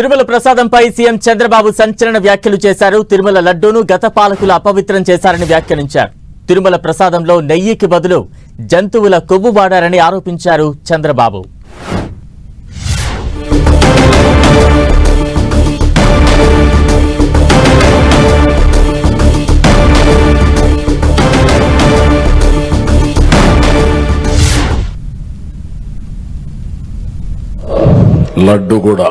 Tirumala ప్రసాదంపై CM Chandrababu సంచలన వ్యాఖ్యలు చేశారు. తిరుమల లడ్డూను గత పాలకులు అపవిత్రం చేశారని వ్యాఖ్యానించారు. తిరుమల ప్రసాదంలో నెయ్యికి బదులు జంతువుల కొవ్వు వాడారని ఆరోపించారు చంద్రబాబు. లడ్డు కూడా.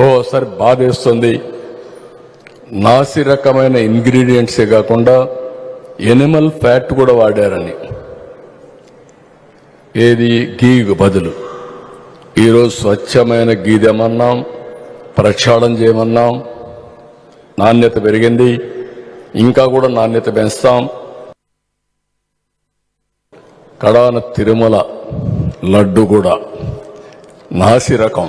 ఓసారి బాధేస్తుంది. నాసి రకమైన ఇంగ్రీడియంట్సే కాకుండా ఎనిమల్ ఫ్యాట్ కూడా వాడారని. ఏది? గీకు బదులు. ఈరోజు స్వచ్ఛమైన గీదేమన్నాం ప్రక్షాళం ప్రక్షాళన చేయమన్నాం. నాణ్యత పెరిగింది ఇంకా కూడా నాణ్యత పెంచుతాం. కడాన తిరుమల లడ్డు కూడా నాసి రకం.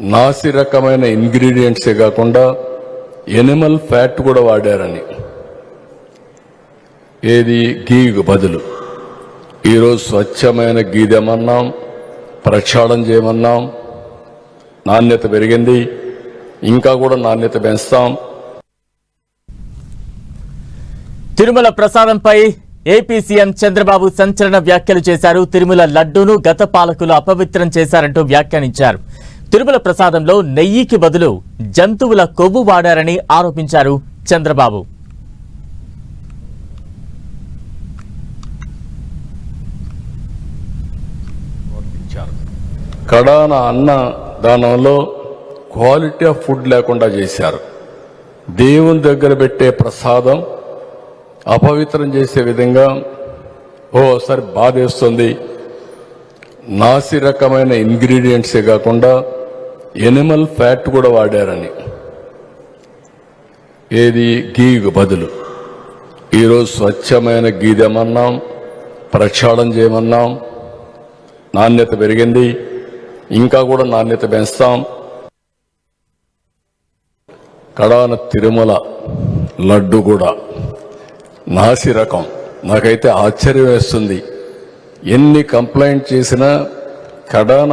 నాసి రకమైన ఇంగ్రీడియంట్సే కాకుండా ఎనిమల్ ఫ్యాట్ కూడా వాడారని. ఏది? గీకు బదులు. ఈరోజు స్వచ్ఛమైన గీ తెమన్నాం ప్రక్షాళన చేయమన్నాం నాణ్యత పెరిగింది ఇంకా కూడా నాణ్యత పెంచుతాం. తిరుమల ప్రసాదంపై ఏపీ సీఎం చంద్రబాబు సంచలన వ్యాఖ్యలు చేశారు. తిరుమల లడ్డూను గత పాలకులు అపవిత్రం చేశారంటూ వ్యాఖ్యానించారు. తిరుమల ప్రసాదంలో నెయ్యికి బదులు జంతువుల కొవ్వు వాడారని ఆరోపించారు చంద్రబాబు. కడాన అన్న దానంలో క్వాలిటీ ఆఫ్ ఫుడ్ లేకుండా చేశారు. దేవుని దగ్గర పెట్టే ప్రసాదం అపవిత్రం చేసే విధంగా ఓసారి బాధేస్తుంది. నాసి రకమైన ఇంగ్రీడియంట్సే కాకుండా ఎనిమల్ ఫ్యాట్ కూడా వాడారని. ఏది? గీకు బదులు. ఈరోజు స్వచ్ఛమైన గీ తెమన్నాం ప్రక్షాళన చేయమన్నాం. నాణ్యత పెరిగింది. ఇంకా కూడా నాణ్యత పెంచుతాం. కడాన తిరుమల లడ్డు కూడా. నాసి రకం. నాకైతే ఆశ్చర్యం వేస్తుంది. ఎన్ని కంప్లైంట్ చేసినా కడాన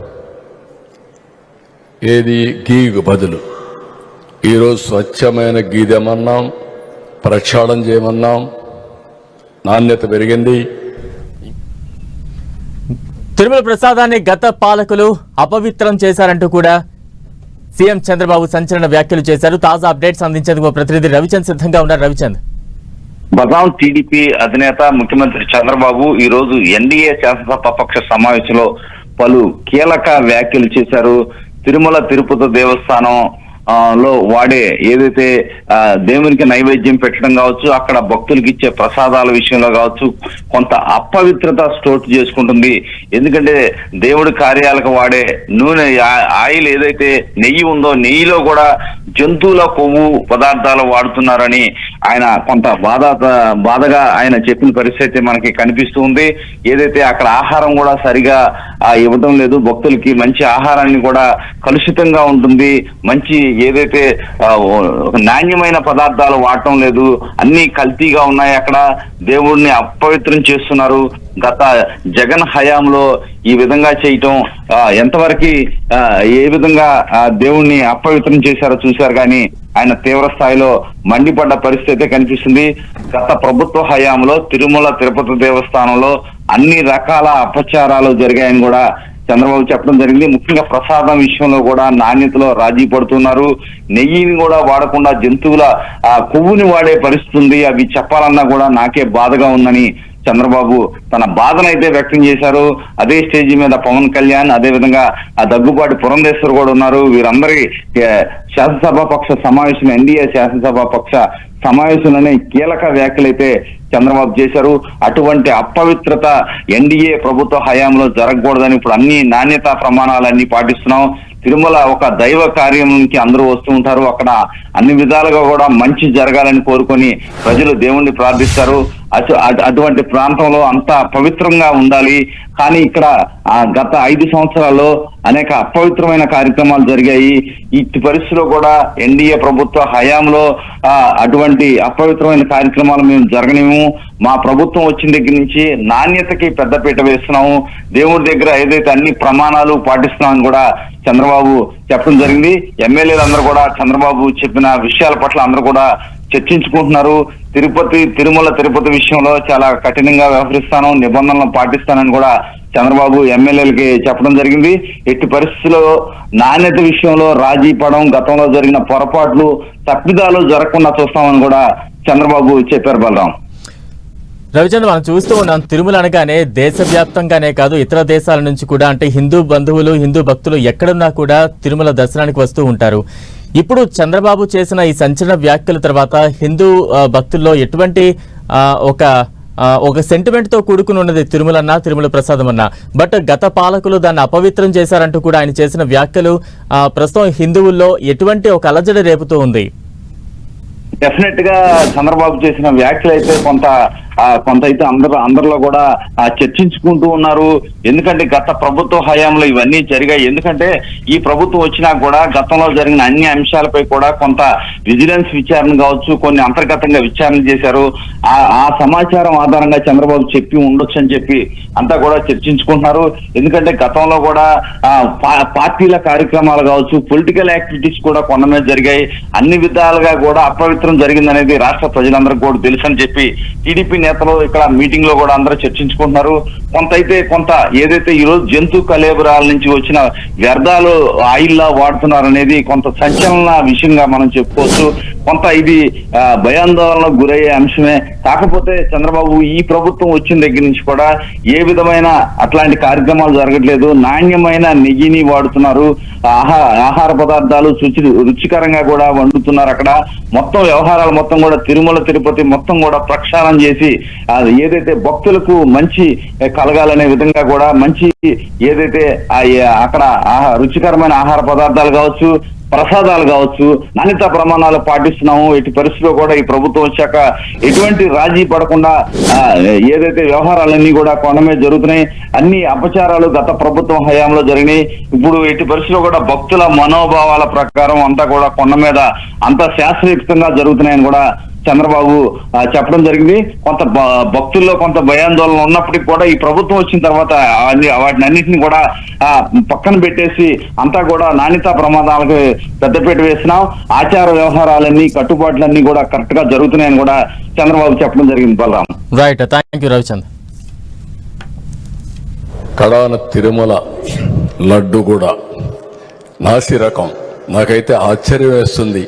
ఏది? గీకు బదులు. ఈరోజు స్వచ్ఛమైన గీ తెమన్నాం ప్రక్షాళన చేయమన్నాం. నాణ్యత పెరిగింది. తిరుమల ప్రసాదాన్ని గత పాలకులు అపవిత్రం చేశారంటూ కూడా సీఎం చంద్రబాబు సంచలన వ్యాఖ్యలు చేశారు. తాజా అప్డేట్స్ అందించేందుకు ప్రతినిధి రవిచంద్ సిద్ధంగా ఉన్నారు. రవిచంద్. బదాం టీడీపీ అధినేత ముఖ్యమంత్రి చంద్రబాబు ఈ రోజు ఎన్డీఏ శాసనసభాపక్ష సమావేశంలో పలు కీలక వ్యాఖ్యలు చేశారు. తిరుమల తిరుపతి దేవస్థానం ఆ, లో వాడే ఏదైతే దేవునికి నైవేద్యం పెట్టడం కావచ్చు అక్కడ భక్తులకి ఇచ్చే ప్రసాదాల విషయంలో కావచ్చు కొంత అపవిత్రత స్టోర్ చేసుకుంటుంది. ఎందుకంటే దేవుడి కార్యాలకు వాడే నూనె ఆ- ఆయిల్ ఏదైతే నెయ్యి ఉందో నెయ్యిలో కూడా జంతువుల కొవ్వు పదార్థాలు వాడుతున్నారని ఆయన కొంత బాధ బాధగా ఆయన చెప్పిన పరిస్థితి మనకి కనిపిస్తూ ఉంది. ఏదైతే అక్కడ ఆహారం కూడా సరిగా ఇవ్వడం లేదు భక్తులకి మంచి ఆహారాన్ని కూడా కలుషితంగా ఉంటుంది మంచి ఏదైతే నాణ్యమైన పదార్థాలు వాడటం లేదు అన్ని కల్తీగా ఉన్నాయి అక్కడ దేవుడిని అపవిత్రం చేస్తున్నారు. గత జగన్ హయాంలో ఈ విధంగా చేయటం ఆ, ఎంతవరకు ఆ, ఏ విధంగా ఆ, దేవుణ్ణి అపవిత్రం చేశారో చూశారు కానీ ఆయన తీవ్ర స్థాయిలో మండిపడ్డ పరిస్థితి కనిపిస్తుంది. గత ప్రభుత్వ హయాంలో తిరుమల తిరుపతి దేవస్థానంలో అన్ని రకాల అపచారాలు జరిగాయని కూడా చంద్రబాబు చెప్పడం జరిగింది. ముఖ్యంగా ప్రసాదం విషయంలో కూడా నాణ్యతలో రాజీ పడుతున్నారు. నెయ్యిని కూడా వాడకుండా జంతువుల ఆ కొవ్వుని వాడే పరిస్థితి ఉంది. అవి చెప్పాలన్నా కూడా నాకే బాధగా ఉందని చంద్రబాబు తన బాధనైతే వ్యక్తం చేశారు. అదే స్టేజ్ మీద పవన్ కళ్యాణ్ అదే విధంగా ఆ దగ్గుబాటి పురంధేశ్వర్ కూడా ఉన్నారు. వీరందరి శాసనసభ పక్ష సమావేశం ఎన్డీఏ శాసనసభ పక్ష సమావేశంలోనే కీలక వ్యాఖ్యలైతే చంద్రబాబు చేశారు. అటువంటి అపవిత్రత ఎన్డీఏ ప్రభుత్వ హయాంలో జరగకూడదని ఇప్పుడు అన్ని నాణ్యతా ప్రమాణాలన్నీ పాటిస్తున్నాం. తిరుమల ఒక దైవ కార్యంకి అందరూ వస్తూ ఉంటారు. అక్కడ అన్ని విధాలుగా కూడా మంచి జరగాలని కోరుకొని ప్రజలు దేవుణ్ణి ప్రార్థిస్తారు. అటువంటి ప్రాంతంలో అంతా పవిత్రంగా ఉండాలి. కానీ ఇక్కడ ఆ గత ఐదు సంవత్సరాల్లో అనేక అపవిత్రమైన కార్యక్రమాలు జరిగాయి. ఇట్టి పరిస్థితిలో కూడా ఎన్డీఏ ప్రభుత్వ హయాంలో అటువంటి అపవిత్రమైన కార్యక్రమాలు మేము జరగనేము మా ప్రభుత్వం వచ్చిన దగ్గర నుంచి నాణ్యతకి పెద్దపీట వేస్తున్నాము. దేవుడి దగ్గర ఏదైతే అన్ని ప్రమాణాలు పాటిస్తున్నామని కూడా చంద్రబాబు చెప్పడం జరిగింది. ఎమ్మెల్యేలు అందరూ కూడా చంద్రబాబు చెప్పిన విషయాల పట్ల అందరూ కూడా చర్చించుకుంటున్నారు. తిరుపతి తిరుమల తిరుపతి విషయంలో చాలా కఠినంగా వ్యవహరిస్తాను నిబంధనలను పాటిస్తానని కూడా చంద్రబాబు ఎమ్మెల్యేలకి చెప్పడం జరిగింది. ఎట్టి పరిస్థితుల్లో నాణ్యత విషయంలో రాజీ పడడం గతంలో జరిగిన పొరపాట్లు తప్పిదాలు జరగకుండా చూస్తామని కూడా చంద్రబాబు చెప్పారు బలరాం. రవిచంద్ర మనం చూస్తూ ఉన్నాం తిరుమల అనగానే దేశవ్యాప్తంగానే కాదు ఇతర దేశాల నుంచి కూడా అంటే హిందూ బంధువులు హిందూ భక్తులు ఎక్కడున్నా కూడా తిరుమల దర్శనానికి వస్తూ ఉంటారు. ఇప్పుడు చంద్రబాబు చేసిన ఈ సంచలన వ్యాఖ్యల తర్వాత హిందూ భక్తుల్లో ఎటువంటి ఒక ఒక సెంటిమెంట్తో కూడుకుని ఉన్నది తిరుమలన్న తిరుమల ప్రసాదం అన్నా బట్ గత పాలకులు దాన్ని అపవిత్రం చేశారంటూ కూడా ఆయన చేసిన వ్యాఖ్యలు ప్రస్తుతం హిందువుల్లో ఎటువంటి ఒక అలజడి రేపుతూ ఉంది? డెఫినెట్గా చంద్రబాబు చేసిన వ్యాఖ్యలు అయితే కొంత కొంత అయితే అందరు అందరిలో కూడా చర్చించుకుంటూ ఉన్నారు. ఎందుకంటే గత ప్రభుత్వ హయాంలో ఇవన్నీ జరిగాయి. ఎందుకంటే ఈ ప్రభుత్వం వచ్చినా కూడా గతంలో జరిగిన అన్ని అంశాలపై కూడా కొంత విజిలెన్స్ విచారణ కావచ్చు కొన్ని అంతర్గతంగా విచారణ చేశారు. ఆ ఆ సమాచారం ఆధారంగా చంద్రబాబు చెప్పి ఉండొచ్చు అని చెప్పి అంతా కూడా చర్చించుకుంటున్నారు. ఎందుకంటే గతంలో కూడా పా- పార్టీల కార్యక్రమాలు కావచ్చు పొలిటికల్ యాక్టివిటీస్ కూడా కొండ మీద జరిగాయి. అన్ని విధాలుగా కూడా అపవిత్రం జరిగిందనేది రాష్ట్ర ప్రజలందరికీ కూడా తెలుసు అని చెప్పి టీడీపీ నేతలు ఇక్కడ మీటింగ్లో కూడా అందరూ చర్చించుకుంటున్నారు. కొంత అయితే కొంత ఏదైతే ఈ రోజు జంతు కలేబరాల నుంచి వచ్చిన వ్యర్థాలు ఆయిల్ లా వాడుతున్నారు అనేది కొంత సంచలన విషయంగా మనం చెప్పుకోవచ్చు. కొంత ఇది భయాందోళనకు గురయ్యే అంశమే. కాకపోతే చంద్రబాబు ఈ ప్రభుత్వం వచ్చిన దగ్గర నుంచి కూడా ఏ విధమైన అట్లాంటి కార్యక్రమాలు జరగట్లేదు. నాణ్యమైన నెయ్యిని వాడుతున్నారు. ఆహా ఆహార పదార్థాలు శుచి రుచికరంగా కూడా వండుతున్నారు అక్కడ. మొత్తం వ్యవహారాలు మొత్తం కూడా తిరుమల తిరుపతి మొత్తం కూడా ప్రక్షాళన చేసి ఏదైతే భక్తులకు మంచి కలగాలనే విధంగా కూడా మంచి ఏదైతే అక్కడ రుచికరమైన ఆహార పదార్థాలు కావచ్చు ప్రసాదాలు కావచ్చు నాణ్యత ప్రమాణాలు పాటిస్తున్నాము. ఎట్టి పరిస్థితిలో కూడా ఈ ప్రభుత్వం వచ్చాక ఎటువంటి రాజీ పడకుండా ఏదైతే వ్యవహారాలన్నీ కూడా కొనమే జరుగుతున్నాయి. అన్ని అపచారాలు గత ప్రభుత్వం హయాంలో జరిగినాయి. ఇప్పుడు ఎట్టి పరిస్థితిలో కూడా భక్తుల మనోభావాల ప్రకారం అంతా కూడా కొండ మీద అంతా శాస్త్రయుక్తంగా జరుగుతున్నాయని కూడా చంద్రబాబు చెప్పడం జరిగింది. కొంత భ- భక్తుల్లో కొంత భయాందోళన ఉన్నప్పటికీ కూడా ఈ ప్రభుత్వం వచ్చిన తర్వాత అన్ని వాటిని అన్నింటిని కూడా పక్కన పెట్టేసి అంతా కూడా నాణ్యతా ప్రమాదాలకు పెద్దపీట వేస్తున్నాం. ఆచార వ్యవహారాలన్నీ కట్టుబాట్లన్నీ కూడా కరెక్ట్గా జరుగుతున్నాయని కూడా చంద్రబాబు చెప్పడం జరిగింది Balaram. Right thank you Ravichandra కడాన తిరుమల లడ్డు కూడా నాసి రకం నాకైతే ఆశ్చర్యం వేస్తుంది.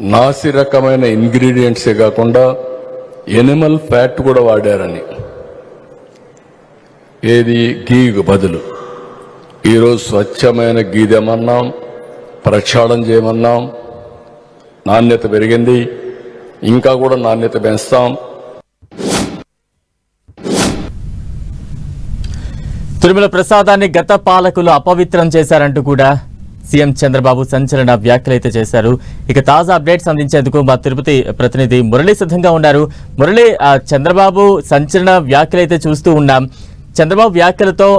నాసి రకమైన ఇంగ్రీడియంట్సే కాకుండా ఎనిమల్ ఫ్యాట్ కూడా వాడారని. ఏది? గీకు బదులు. ఈరోజు స్వచ్ఛమైన గీదేమన్నాం ప్రక్షాళం ప్రక్షాళన చేయమన్నాం. నాణ్యత పెరిగింది ఇంకా కూడా నాణ్యత పెంచుతాం. తిరుమల ప్రసాదాన్ని గత పాలకులు అపవిత్రం చేశారంటూ కూడా సీఎం చంద్రబాబు సంచలన వ్యాఖ్యలైతే చేశారు. ఇక తాజా అప్డేట్స్ అందించేందుకు మా తిరుపతి ప్రతినిధి మురళి సిద్ధంగా ఉన్నారు. మురళి చంద్రబాబు సంచలన వ్యాఖ్యలైతే చూస్తూ ఉన్నాం. చంద్రబాబు వ్యాఖ్యలతో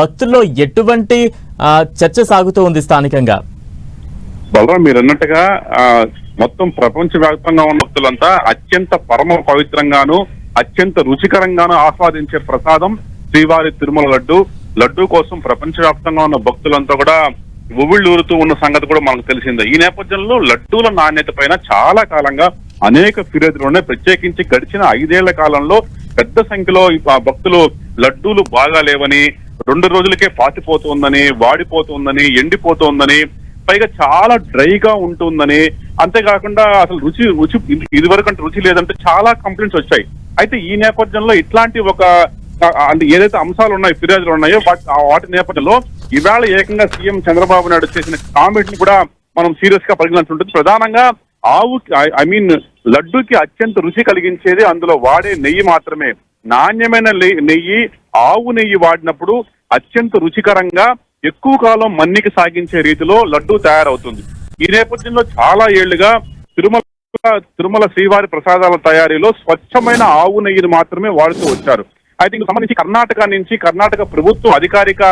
భక్తుల్లో ఎటువంటి చర్చ సాగుతూ ఉంది స్థానికంగా? బలరాం మీరు అన్నట్టుగా మొత్తం ప్రపంచ వ్యాప్తంగా ఉన్న భక్తులంతా అత్యంత పరమ పవిత్రంగాను అత్యంత రుచికరంగాను ఆస్వాదించే ప్రసాదం శ్రీవారి తిరుమల లడ్డు. లడ్డు కోసం ప్రపంచ వ్యాప్తంగా ఉన్న భక్తులంతా కూడా ఉవ్విళ్ళూరుతూ ఉన్న సంగతి కూడా మనకు తెలిసిందే. ఈ నేపథ్యంలో లడ్డూల నాణ్యత పైన చాలా కాలంగా అనేక ఫిర్యాదులు ఉన్నాయి ప్రత్యేకించి గడిచిన ఐదేళ్ళ కాలంలో పెద్ద సంఖ్యలో ఆ భక్తులు లడ్డూలు బాగా లేవని రెండు రోజులకే పాతిపోతుందని వాడిపోతుందని ఎండిపోతుందని పైగా చాలా డ్రైగా ఉంటుందని అంతేకాకుండా అసలు రుచి రుచి ఇది వరకు అంటే రుచి లేదంటే చాలా కంప్లైంట్స్ వచ్చాయి. అయితే ఈ నేపథ్యంలో ఇట్లాంటి ఒక అంటే ఏదైతే అంశాలు ఉన్నాయో ఫిర్యాదులు ఉన్నాయో వాటి ఆ వాటి నేపథ్యంలో ఇవాళ ఏకంగా సీఎం చంద్రబాబు నాయుడు చేసిన కామెంట్ని కూడా మనం సీరియస్గా పరిగణించుంటుంది ప్రధానంగా ఆవు ఐ మీన్ లడ్డూకి అత్యంత రుచి కలిగించేది అందులో వాడే నెయ్యి మాత్రమే. నాణ్యమైన నెయ్యి ఆవు నెయ్యి వాడినప్పుడు అత్యంత రుచికరంగా ఎక్కువ కాలం మన్నిక సాగించే రీతిలో లడ్డూ తయారవుతుంది. ఈ నేపథ్యంలో చాలా ఏళ్ళుగా తిరుమల తిరుమల శ్రీవారి ప్రసాదాల తయారీలో స్వచ్ఛమైన ఆవు నెయ్యిని మాత్రమే వాడుతూ వచ్చారు. అయితే ఇందుకు సంబంధించి కర్ణాటక నుంచి కర్ణాటక ప్రభుత్వం అధికారిక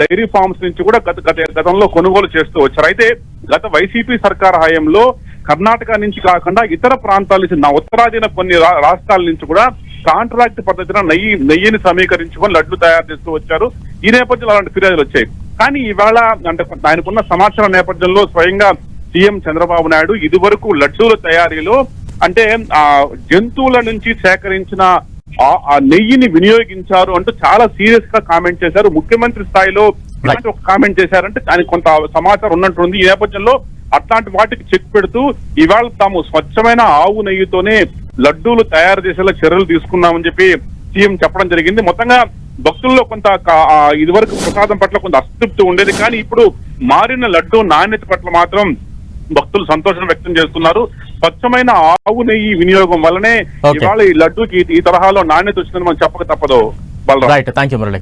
డైరీ ఫార్మ్స్ నుంచి కూడా గత గత గతంలో కొనుగోలు చేస్తూ వచ్చారు. అయితే గత వైసీపీ సర్కార్ హయాంలో కర్ణాటక నుంచి కాకుండా ఇతర ప్రాంతాల నుంచి నా ఉత్తరాదిన కొన్ని రా- రాష్ట్రాల నుంచి కూడా కాంట్రాక్ట్ పద్ధతిన నెయ్యి నెయ్యిని సమీకరించుకొని లడ్లు తయారు చేస్తూ వచ్చారు. ఈ నేపథ్యంలో అలాంటి ఫిర్యాదులు వచ్చాయి. కానీ ఇవాళ అంటే ఆయనకున్న సమాచారం నేపథ్యంలో స్వయంగా సీఎం చంద్రబాబు నాయుడు ఇదివరకు లడ్డూల తయారీలో అంటే ఆ జంతువుల నుంచి సేకరించిన ఆ- నెయ్యిని వినియోగించారు అంటూ చాలా సీరియస్గా కామెంట్ చేశారు. ముఖ్యమంత్రి స్థాయిలో ఇలాంటి ఒక కామెంట్ చేశారంటే దానికి కొంత సమాచారం ఉన్నట్టుంది. ఈ నేపథ్యంలో అట్లాంటి వాటికి చెక్ పెడుతూ ఇవాళ తాము స్వచ్ఛమైన ఆవు నెయ్యితోనే లడ్డూలు తయారు చేసేలా చర్యలు తీసుకున్నామని చెప్పి సీఎం చెప్పడం జరిగింది. మొత్తంగా భక్తుల్లో కొంత ఇదివరకు ప్రసాదం పట్ల కొంత అస్తృప్తి ఉండేది. కానీ ఇప్పుడు మారిన లడ్డు నాణ్యత పట్ల మాత్రం భక్తులు సంతోషం వ్యక్తం చేస్తున్నారు. స్వచ్ఛమైన ఆవు నెయ్యి వినియోగం వల్లనే. ఇవాళ ఈ లడ్డూకి ఈ- తరహాలో నాణ్యత వచ్చిందని మనం చెప్పక తప్పదు Balaram. Right thank you Murali